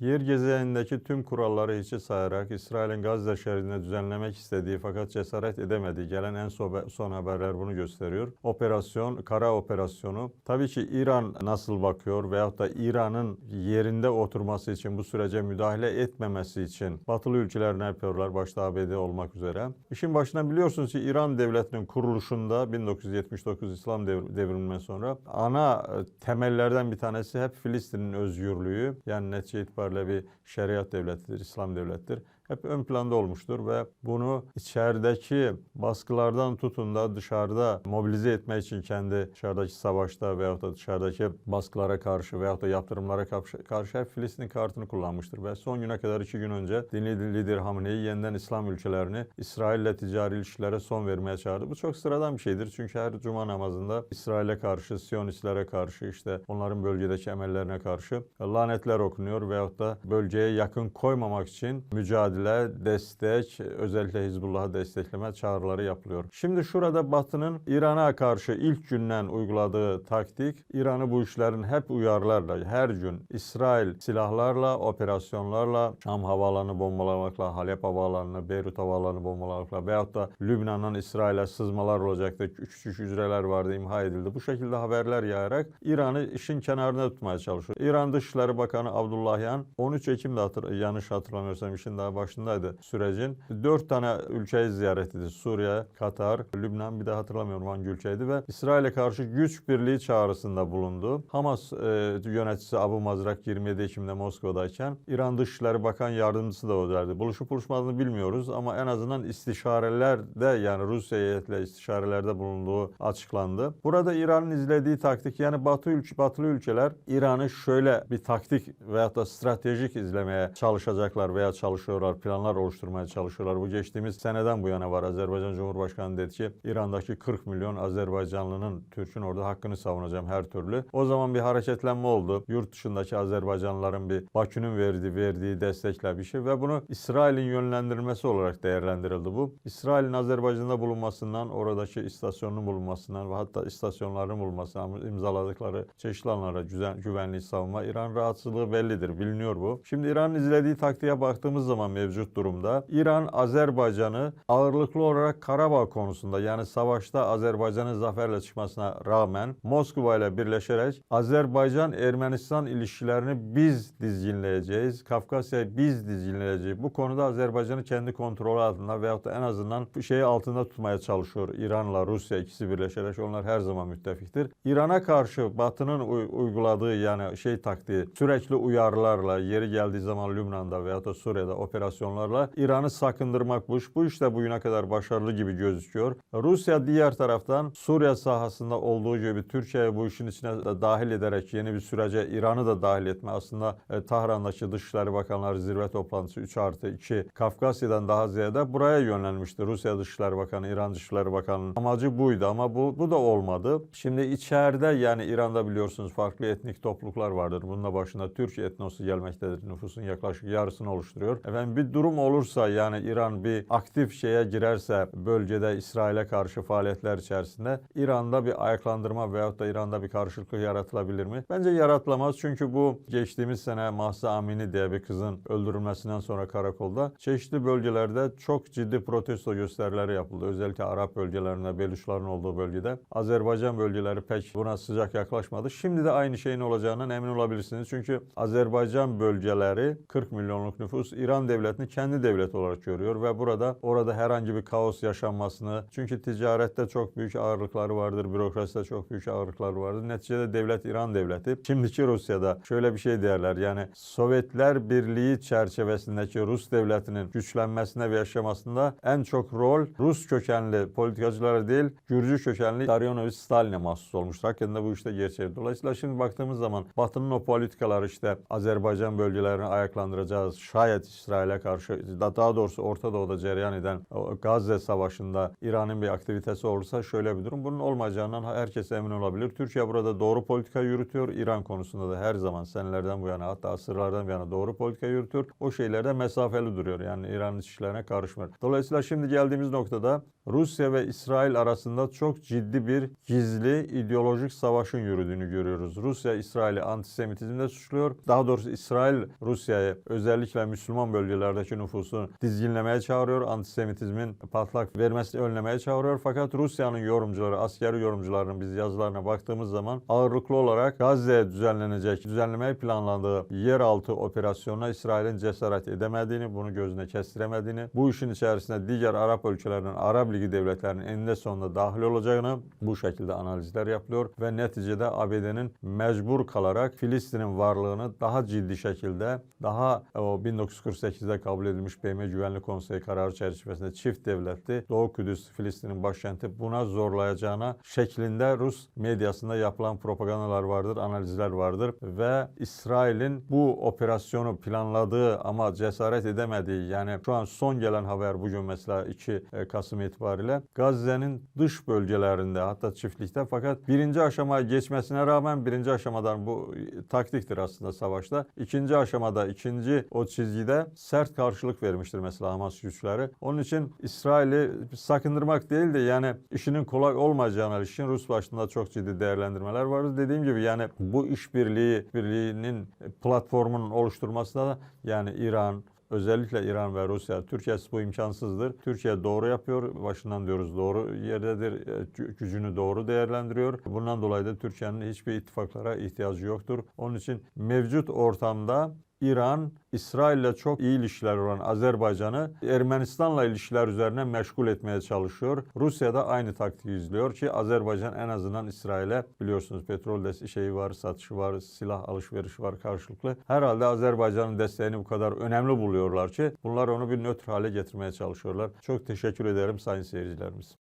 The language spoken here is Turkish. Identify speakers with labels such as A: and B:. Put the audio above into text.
A: Yer gezegenindeki tüm kuralları hiçe sayarak İsrail'in Gazze şeridini düzenlemek istediği fakat cesaret edemediği gelen en son, haberler bunu gösteriyor. Operasyon, kara operasyonu. Tabii ki İran nasıl bakıyor veyahut da İran'ın yerinde oturması için bu sürece müdahale etmemesi için batılı ülkeler ne yapıyorlar? Başta ABD olmak üzere. İşin başına biliyorsunuz ki İran devletinin kuruluşunda 1979 İslam devr- devriminden sonra ana temellerden bir tanesi hep Filistin'in özgürlüğü. Yani netice itibariyle bir şeriat devletidir, İslam devlettir hep ön planda olmuştur ve bunu içerideki baskılardan tutun da dışarıda mobilize etmek için kendi dışarıdaki savaşta veyahut da dışarıdaki baskılara karşı veyahut da yaptırımlara karşı, hep Filistin kartını kullanmıştır. Ve son güne kadar iki gün önce dini lider Hamenei yeniden İslam ülkelerini İsrail'le ticari ilişkilere son vermeye çağırdı. Bu çok sıradan bir şeydir. Çünkü her cuma namazında İsrail'e karşı, Siyonistlere karşı işte onların bölgedeki emellerine karşı lanetler okunuyor veyahut da bölgeye yakın koymamak için mücadele mücadele, destek, özellikle Hizbullah'ı destekleme çağrıları yapılıyor. Şimdi şurada Batı'nın İran'a karşı ilk günden uyguladığı taktik, İran'ı bu işlerin hep uyarlarla, her gün İsrail silahlarla, operasyonlarla, Şam havalarını bombalamakla, Halep havalarını, Beyrut havalarını bombalamakla veyahut da Lübnan'dan İsrail'e sızmalar olacaktı, küçük hücreler vardı, imha edildi. Bu şekilde haberler yayarak İran'ı işin kenarında tutmaya çalışıyor. İran Dışişleri Bakanı Abdullahyan 13 Ekim'de hatır, yanlış hatırlamıyorsam işin daha başındaydı sürecin. Dört tane ülkeyi ziyaret etti. Suriye, Katar, Lübnan bir de hatırlamıyorum hangi ülkeydi ve İsrail'e karşı güç birliği çağrısında bulundu. Hamas e, yöneticisi Abu Mazrak 27 Ekim'de Moskova'dayken İran Dışişleri Bakan Yardımcısı da oradaydı. Buluşup buluşmadığını bilmiyoruz ama en azından istişarelerde yani Rusya heyetle istişarelerde bulunduğu açıklandı. Burada İran'ın izlediği taktik yani Batı ülke, batılı ülkeler İran'ı şöyle bir taktik veyahut da stratejik izlemeye çalışacaklar veya çalışıyorlar, planlar oluşturmaya çalışıyorlar. Bu geçtiğimiz seneden bu yana var. Azerbaycan Cumhurbaşkanı dedi ki İran'daki 40 milyon Azerbaycanlının Türk'ün orada hakkını savunacağım her türlü. O zaman bir hareketlenme oldu. Yurt dışındaki Azerbaycanlıların bir Bakü'nün verdiği, verdiği destekle bir şey ve bunu İsrail'in yönlendirilmesi olarak değerlendirildi bu. İsrail'in Azerbaycan'da bulunmasından, oradaki istasyonun bulunmasından ve hatta istasyonların bulunmasından imzaladıkları çeşitli güven, güvenliği savunma İran rahatsızlığı bellidir. Biliniyor bu. Şimdi İran'ın izlediği taktiğe baktığımız zaman mevcut durumda İran Azerbaycan'ı ağırlıklı olarak Karabağ konusunda yani savaşta Azerbaycan'ın zaferle çıkmasına rağmen Moskova ile birleşerek Azerbaycan Ermenistan ilişkilerini biz dizginleyeceğiz. Kafkasya'yı biz dizginleyeceğiz. Bu konuda Azerbaycan'ı kendi kontrolü altında veyahut da en azından şeyi altında tutmaya çalışıyor. İran'la Rusya ikisi birleşerek onlar her zaman müttefiktir. İran'a karşı Batı'nın uy- uyguladığı yani şey taktiği sürekli uyarılarla yeri geldiği zaman Lübnan'da veyahut da Suriye'de operasyonlarla İran'ı sakındırmak bu iş. Bu iş de bugüne kadar başarılı gibi gözüküyor. Rusya diğer taraftan Suriye sahasında olduğu gibi Türkiye'yi bu işin içine de dahil ederek yeni bir sürece İran'ı da dahil etme. Aslında e, Tahran'daki Dışişleri Bakanları zirve toplantısı 3 artı 2 Kafkasya'dan daha ziyade buraya yönlenmişti. Rusya Dışişleri Bakanı, İran Dışişleri Bakanı'nın amacı buydu ama bu, bu da olmadı. Şimdi içeride yani İran'da biliyorsunuz farklı etnik topluluklar vardır. Bununla başında Türk etnosu gelmektedir. Nüfusun yaklaşık yarısını oluşturuyor. Efendim bir durum olursa yani İran bir aktif şeye girerse bölgede İsrail'e karşı faaliyetler içerisinde İran'da bir ayaklandırma veyahut da İran'da bir karşılıklı yaratılabilir mi? Bence yaratılamaz çünkü bu geçtiğimiz sene Mahsa Amini diye bir kızın öldürülmesinden sonra karakolda çeşitli bölgelerde çok ciddi protesto gösterileri yapıldı. Özellikle Arap bölgelerinde, Beluşların olduğu bölgede. Azerbaycan bölgeleri pek buna sıcak yaklaşmadı. Şimdi de aynı şeyin olacağından emin olabilirsiniz. Çünkü Azerbaycan bölgeleri 40 milyonluk nüfus İran devletini kendi devlet olarak görüyor ve burada orada herhangi bir kaos yaşanmasını çünkü ticarette çok büyük ağırlıkları vardır, bürokraside çok büyük ağırlıkları vardır. Neticede devlet İran devleti. Şimdiki Rusya'da şöyle bir şey derler yani Sovyetler Birliği çerçevesindeki Rus devletinin güçlenmesine ve yaşamasında en çok rol Rus kökenli politikacılara değil Gürcü kökenli Daryonovich Stalin'e mahsus olmuştur. Hakikaten bu işte gerçeği. Dolayısıyla şimdi baktığımız zaman Batı'nın o politikaları işte Azerbaycan bölgelerini ayaklandıracağız. Şayet İsrail'e Karşı da- daha doğrusu Orta Doğu'da cereyan eden Gazze Savaşı'nda İran'ın bir aktivitesi olursa şöyle bir durum. Bunun olmayacağından herkes emin olabilir. Türkiye burada doğru politika yürütüyor. İran konusunda da her zaman senelerden bu yana hatta asırlardan bu yana doğru politika yürütüyor. O şeylerde mesafeli duruyor. Yani İran'ın işlerine karışmıyor. Dolayısıyla şimdi geldiğimiz noktada Rusya ve İsrail arasında çok ciddi bir gizli ideolojik savaşın yürüdüğünü görüyoruz. Rusya İsrail'i antisemitizmle suçluyor. Daha doğrusu İsrail Rusya'yı özellikle Müslüman bölgelerdeki nüfusu dizginlemeye çağırıyor. Antisemitizmin patlak vermesini önlemeye çağırıyor. Fakat Rusya'nın yorumcuları, askeri yorumcularının biz yazılarına baktığımız zaman ağırlıklı olarak Gazze'ye düzenlenecek, düzenlemeyi planladığı yeraltı operasyonuna İsrail'in cesaret edemediğini, bunu gözüne kestiremediğini, bu işin içerisinde diğer Arap ülkelerinin, Arap Ligi devletlerinin eninde sonunda dahil olacağını bu şekilde analizler yapılıyor ve neticede ABD'nin mecbur kalarak Filistin'in varlığını daha ciddi şekilde daha o 1948'de kabul edilmiş BM Güvenlik Konseyi kararı çerçevesinde çift devletli Doğu Kudüs Filistin'in başkenti buna zorlayacağına şeklinde Rus medyasında yapılan propagandalar vardır, analizler vardır ve İsrail'in bu operasyonu planladığı ama cesaret edemediği yani şu an son gelen haber bugün mesela 2 Kasım itibariyle Gazze'nin dış bölgelerinde hatta çiftlikte fakat birinci aşamaya geçmesine rağmen birinci aşamadan bu taktiktir aslında savaşta. İkinci aşamada ikinci o çizgide sert karşılık vermiştir mesela Hamas güçleri. Onun için İsrail'i sakındırmak değil de yani işinin kolay olmayacağına ilişkin Rus başında çok ciddi değerlendirmeler var. Dediğim gibi yani bu işbirliği birliğinin platformunun oluşturmasında da yani İran, Özellikle İran ve Rusya, Türkiye bu imkansızdır. Türkiye doğru yapıyor, başından diyoruz doğru yerdedir, e, gü- gücünü doğru değerlendiriyor. Bundan dolayı da Türkiye'nin hiçbir ittifaklara ihtiyacı yoktur. Onun için mevcut ortamda İran, İsrail'le çok iyi ilişkiler olan Azerbaycan'ı Ermenistan'la ilişkiler üzerine meşgul etmeye çalışıyor. Rusya da aynı taktiği izliyor ki Azerbaycan en azından İsrail'e biliyorsunuz petrol des şeyi var, satışı var, silah alışverişi var karşılıklı. Herhalde Azerbaycan'ın desteğini bu kadar önemli buluyorlar ki bunlar onu bir nötr hale getirmeye çalışıyorlar. Çok teşekkür ederim sayın seyircilerimiz.